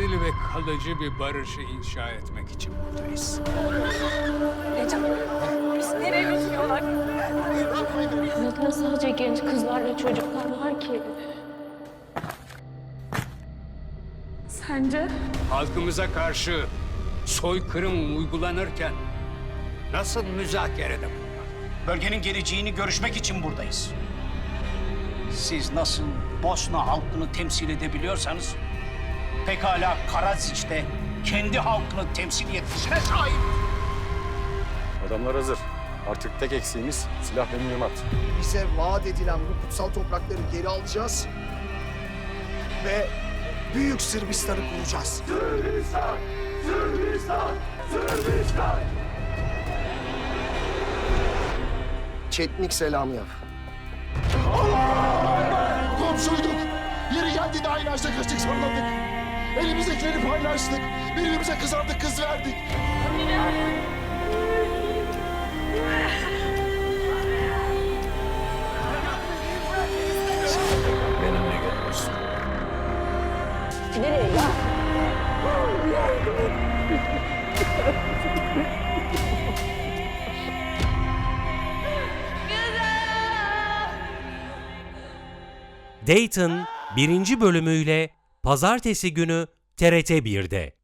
adil ve kalıcı bir barışı inşa etmek için buradayız. Necap, bizi nereye götürüyorlar? Neden sadece genç kızlar ve çocuklar var ki? Sence? Halkımıza karşı soykırım uygulanırken nasıl müzakerede bulunmak? Bölgenin geleceğini görüşmek için buradayız. Siz nasıl Bosna halkını temsil edebiliyorsanız pekala Karadziç de kendi halkını temsil yetkisine sahip. Adamlar hazır. Artık tek eksiğimiz silah ve mühimmat. bize vaat edilen bu kutsal toprakları geri alacağız ve Büyük Sırbistan'ı kuracağız. Çetnik selamı yap. Komşuyduk. Yeri geldi de aynı ağaçta kaçtık salladık. Elimizdekileri paylaştık. Birbirimize kızardık kız verdik. Benimle geliyorsun. Nereye ya? Dayton 1. bölümüyle pazartesi günü TRT 1'de.